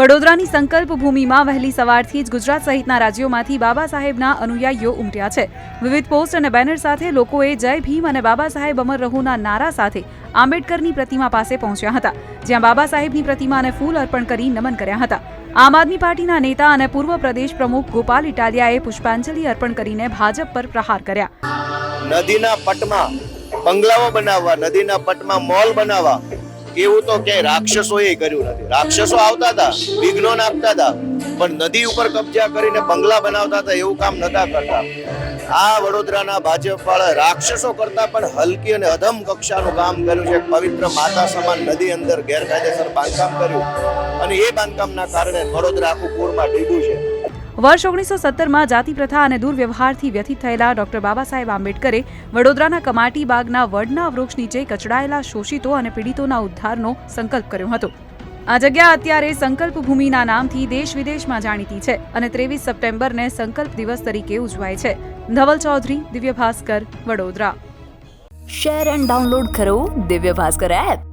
વડોદરાની સંકલ્પ ભૂમિમાં વહેલી સવારથી જ ગુજરાત સહિતના રાજ્યોમાંથી બાબા સાહેબના અનુયાયીઓ ઉમટ્યા છે. વિવિધ પોસ્ટ અને બેનર સાથે લોકોએ જય ભીમ અને બાબા સાહેબ અમર રહુના નારા સાથે આંબેડકરની પ્રતિમા પાસે પહોંચ્યા હતા, જ્યાં બાબા સાહેબની પ્રતિમાને ફૂલ અર્પણ કરી નમન કર્યા હતા. આમ આદમી પાર્ટીના નેતા અને પૂર્વ પ્રદેશ પ્રમુખ ગોપાલ ઇટાલિયાએ પુષ્પાંજલિ અર્પણ કરીને ભાજપ પર પ્રહાર કર્યા. નદીના પટમાં બંગલાઓ બનાવવા, નદીના પટમાં મોલ બનાવવા એવું તો ક્યાંય રાક્ષસોએ કર્યું નથી. રાક્ષસો આવતા હતા, વિઘ્નો નાખતા હતા, પણ નદી ઉપર કબજા કરીને બંગલા બનાવતા હતા, એવું કામ નતા કરતા. આ વડોદરાના ભાજપ વાળા રાક્ષસો કરતા પણ હલકી અને અધમ કક્ષાનું કામ કર્યું છે. પવિત્ર માતા સમાન નદી અંદર ગેરકાયદેસર બાંધકામ કર્યું. અને એ બાંધકામના કારણે વડોદરા આખું પૂરમાં ડૂબ્યું છે. વર્ષ ઓગણીસો સત્તરમાં જાતિ પ્રથા અને દુર્વ્યવહારથી વ્યથિત થયેલા ડોક્ટર બાબા સાહેબ આંબેડકરે વડોદરાના કમાટી બાગના વડના વૃક્ષ નીચે કચડાયેલા શોષિતો અને પીડિતોના ઉદ્ધારનો સંકલ્પ કર્યો હતો. આ જગ્યા અત્યારે સંકલ્પ ભૂમિના નામથી દેશ વિદેશમાં જાણીતી છે અને ત્રેવીસ સપ્ટેમ્બરને સંકલ્પ દિવસ તરીકે ઉજવાય છે. Dhaval Chaudhary Divya Bhaskar Vadodara. Share and download કરો દિવ્ય ભાસ્કર એપ.